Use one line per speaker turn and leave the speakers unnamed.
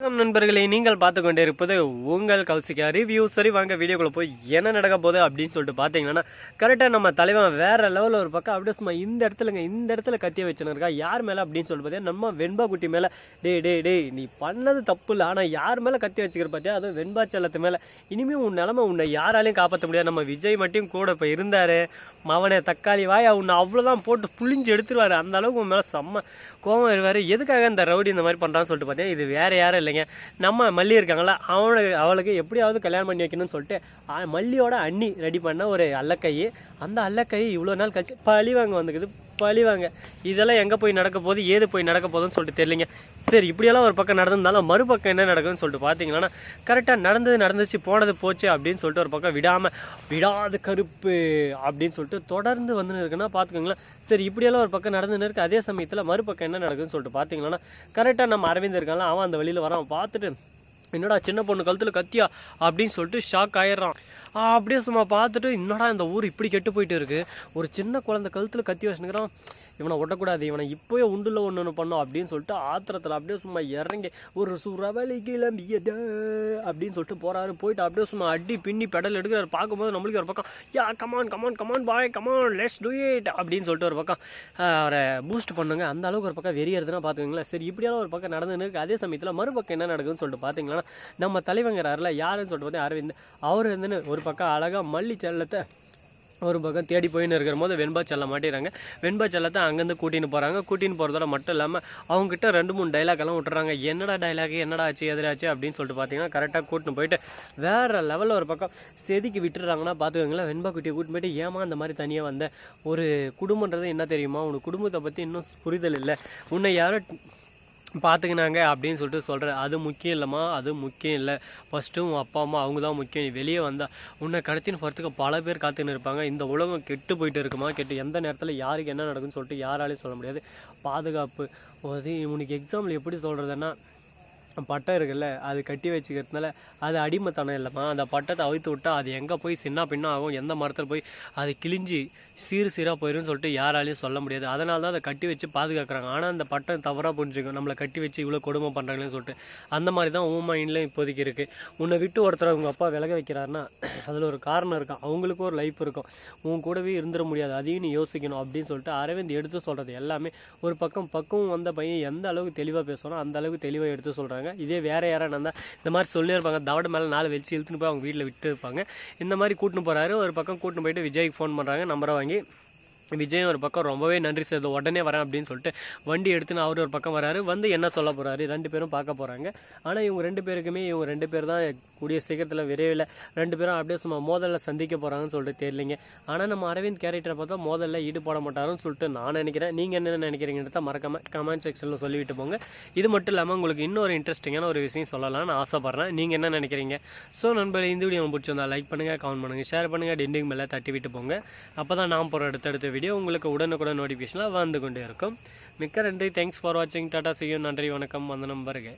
வணக்கம் நண்பர்களே நீங்கள் பார்த்து கொண்டே இருப்பது உங்கள் கௌசிகா ரிவ்யூ சரி வாங்க வீடியோக்குள்ள போய் என்ன நடக்க போகுது அப்படின்னு சொல்லிட்டு பார்த்தீங்கன்னா கரெக்டாக நம்ம தலைவன் வேற லெவலில் ஒரு பக்கம் அப்படியே சும்மா இந்த இடத்துலங்க இந்த இடத்துல கத்திய வச்சுன்னு இருக்கா யார் மேலே அப்படின்னு சொல்லிட்டு பார்த்தீங்கன்னா நம்ம வெண்பா குட்டி மேலே டே டே டேய் நீ பண்ணது தப்பு இல்லை. ஆனால் யார் மேலே கத்தி வச்சுக்கிற பார்த்தியா அதுவும் வெண்பா செல்லத்து மேலே. இனிமேல் உன் நிலமை உன்னை யாராலையும் காப்பாற்ற முடியாது. நம்ம விஜய் மட்டும் கூட இப்போ இருந்தார். மவனே தக்காளி வாய் உன்னை அவ்வளோதான் போட்டு புளிஞ்சு எடுத்துருவாரு. அந்த அளவுக்கு உன் மேலே செம்ம கோவம் இருவார் எதுக்காக இந்த ரவுடி இந்த மாதிரி பண்ணுறான்னு சொல்லிட்டு பார்த்தீங்கன்னா இது வேற யாரும் இல்லைங்க. நம்ம மல்லி இருக்காங்களா அவனுக்கு அவளுக்கு எப்படியாவது கல்யாணம் பண்ணி வைக்கணும்னு சொல்லிட்டு மல்லியோட அண்ணி ரெடி பண்ண ஒரு அல்லக்கை அந்த அல்லக்கை இவ்வளோ நாள் கழிச்சு பழி வாங்க வந்துக்குது. பழிவாங்க. இதெல்லாம் எங்கே போய் நடக்க போகுது? ஏது போய் நடக்க போகுதுன்னு சொல்லிட்டு தெரியலிங்க. சரி இப்படியெல்லாம் ஒரு பக்கம் நடந்திருந்தாலும் மறுபக்கம் என்ன நடக்குதுன்னு சொல்லிட்டு பார்த்தீங்கன்னா கரெக்டாக நடந்தது நடந்துச்சு போனது போச்சு அப்படின்னு சொல்லிட்டு ஒரு பக்கம் விடாமல் விடாத கருப்பு அப்படின்னு சொல்லிட்டு தொடர்ந்து வந்துன்னு இருக்குன்னா பார்த்துக்கோங்களேன். சரி இப்படியெல்லாம் ஒரு பக்கம் நடந்துன்னு இருக்கு. அதே சமயத்தில் மறுபக்கம் என்ன நடக்குதுன்னு சொல்லிட்டு பார்த்தீங்கன்னா கரெக்டாக நம்ம அரவிந்த் இருக்காங்களா அவன் அந்த வழியில் வரான். பார்த்துட்டு என்னடா சின்ன பொண்ணு கழுத்தில் கத்தியா அப்படின்னு சொல்லிட்டு ஷாக் ஆயிடுறான். அப்படியே சும்மா பார்த்துட்டு என்னடா இந்த ஊர் இப்படி கெட்டு போயிட்டு இருக்கு? ஒரு சின்ன குழந்தை கழுத்தில் கத்தி வச்சுக்கிறான் இவனை ஒட்டக்கூடாது இவனை இப்போயே உண்டுல ஒன்று ஒன்று பண்ணோம் அப்படின்னு சொல்லிட்டு ஆத்திரத்தில் அப்படியே சும்மா இறங்கி ஒரு சுரவலி கிளம்பியது அப்படின்னு சொல்லிட்டு போறாரு. போயிட்டு அப்படியே சும்மா அடி பின்னி பெடல் எடுக்கிறாரு. பார்க்கும்போது நம்மளுக்கு ஒரு பக்கம் yeah come on come on come on boy come on let's do it அப்படின்னு சொல்லிட்டு ஒரு பக்கம் அவரை பூஸ்ட் பண்ணுங்க. அந்த அளவுக்கு ஒரு பக்கம் வெறியறதுன்னா பார்த்துக்கோங்களேன். சரி இப்படியெல்லாம் ஒரு பக்கம் நடந்துன்னு அதே சமயத்தில் மறுபக்கம் என்ன நடக்குதுன்னு சொல்லிட்டு பார்த்தீங்கன்னா நம்ம தலைவங்கிறாரில் யாருன்னு சொல்லிட்டு பார்த்தா அரவிந்த். அவர் வந்துன்னு ஒரு பக்கம் அழகாக மல்லி செல்லத்தை ஒரு பக்கம் தேடி போயின்னு இருக்கிற போது வெண்பா செல்ல மாட்டிடுறாங்க வெண்பா செல்லத்தை அங்கேருந்து கூட்டின்னு போகிறாங்க கூட்டின்னு போகிறதோட மட்டும் இல்லாமல் அவங்ககிட்ட ரெண்டு மூணு டைலாக் எல்லாம் விட்டுறாங்க. என்னடா டைலாக் என்னடா ஆச்சு? எதிராச்சு அப்படின்னு சொல்லிட்டு பார்த்தீங்கன்னா கரெக்டாக கூட்டின்னு போயிட்டு வேற லெவலில் ஒரு பக்கம் செதுக்கி விட்டுறாங்கன்னா பார்த்துக்கோங்களேன் வெண்பா குட்டியை கூட்டின்னு போயிட்டு ஏமா அந்த மாதிரி தனியாக வந்த? ஒரு குடும்பன்றது என்ன தெரியுமா? உனக்கு குடும்பத்தை பற்றி இன்னும் புரிதல் இல்லை. உன்னை யாரும் பார்த்துக்கினாங்க அப்படின்னு சொல்லிட்டு சொல்கிறேன் அது முக்கியம் இல்லைம்மா அது முக்கியம் இல்லை. ஃபஸ்ட்டு உன் அப்பா அம்மா அவங்க தான் முக்கியம். நீ வெளியே வந்தால் உன்னை கடத்தின்னு போகிறதுக்கு பல பேர் காத்துன்னு இருப்பாங்க. இந்த உலகம் கெட்டு போயிட்டு இருக்குமா? கெட்டு எந்த நேரத்தில் யாருக்கு என்ன நடக்குன்னு சொல்லிட்டு யாராலையும் சொல்ல முடியாது. பாதுகாப்பு. அது உனக்கு எக்ஸாம்பிள் எப்படி சொல்கிறதுன்னா பட்டம் இருக்குல்ல அது கட்டி வச்சுக்கிறதுனால அது அடிமைத்தனம் இல்லைம்மா. அந்த பட்டத்தை அவித்து விட்டால் அது எங்கே போய் சின்ன பின்ன ஆகும் எந்த மரத்தில் போய் அது கிழிஞ்சு சீர் சீராக போயிடும்னு சொல்லிட்டு யாராலையும் சொல்ல முடியாது. அதனால தான் அதை கட்டி வச்சு பாதுகாக்கிறாங்க. ஆனால் அந்த பட்டம் தவறாக புரிஞ்சுக்கும் நம்மளை கட்டி வச்சு இவ்வளோ கொடுமை பண்ணுறாங்களேன்னு சொல்லிட்டு. அந்த மாதிரி தான் உன் மைண்ட்லேயும் இப்போதைக்கு இருக்குது உன்னை விட்டு ஒருத்தர் உங்கள் அப்பா விலக வைக்கிறாருன்னா அதில் ஒரு காரணம் இருக்கும். அவங்களுக்கும் ஒரு லைஃப் இருக்கும். உன் கூடவே இருந்துட முடியாது. அதையும் நீ யோசிக்கணும் அப்படின்னு சொல்லிட்டு அரவிந்த் எடுத்து சொல்கிறது எல்லாமே. ஒரு பக்கம் பக்கம் வந்த பையன் எந்த அளவுக்கு தெளிவாக பேசணும் அந்த அளவுக்கு தெளிவாக எடுத்து சொல்கிறாங்க இதே வேறு யாராக இருந்தால் இந்த மாதிரி சொல்லியிருப்பாங்க தவட மேலே நாலு வச்சு இழுத்துன்னு போய் அவங்க வீட்டில் விட்டு இருப்பாங்க. இந்த மாதிரி கூட்டின்னு போகிறாரு ஒரு பக்கம் கூட்டின்னு போயிட்டு விஜய்க்கு ஃபோன் பண்ணுறாங்க நம்பரை வாங்கி விஜய் ஒரு பக்கம் ரொம்பவே நன்றி சார் உடனே வரேன் அப்படின்னு சொல்லிட்டு வண்டி எடுத்துன்னு அவர் ஒரு பக்கம் வராரு. வந்து என்ன சொல்ல போகிறாரு ரெண்டு பேரும் பார்க்க போகிறாங்க ஆனால் இவங்க ரெண்டு பேருக்குமே இவங்க ரெண்டு பேர் தான் கூடிய சீக்கிரத்தில் விரைவில் ரெண்டு பேரும் அப்படியே சும்மா மோதலில் சந்திக்க போகிறாங்கன்னு சொல்லிட்டு தெரியலிங்க. ஆனால் நம்ம அரவிந்த் கேரக்டரை பார்த்தா மோதலில் ஈடுபட மாட்டாருன்னு சொல்லிட்டு நான் நினைக்கிறேன். நீங்கள் என்ன நினைக்கிறீங்கன்றத மறக்காம கமெண்ட் செக்ஷனில் சொல்லிவிட்டு போங்க. இது மட்டும் இல்லாமல் உங்களுக்கு இன்னொரு இன்ட்ரெஸ்டிங்கான ஒரு விஷயம் சொல்லலாம்னு ஆசைப்பட்றேன். நீங்கள் என்ன நினைக்கிறீங்க? ஸோ நண்பர்கள் இந்த வீடியோ உங்களுக்கு பிடிச்சிருந்தா லைக் பண்ணுங்கள் கமெண்ட் பண்ணுங்கள் ஷேர் பண்ணுங்கள் டெண்டிங் மேலே தட்டி விட்டு போங்க. அப்போ தான் நான் போகிற அடுத்தடுத்த வீடியோ உங்களுக்கு உடனுக்குடன் நோட்டிஃபிகேஷனாக வந்து கொண்டே இருக்கும். மிக்க நன்றி. தேங்க்ஸ் ஃபார் வாட்சிங் டாடா செய்யும் நன்றி வணக்கம். வந்தனம் வருக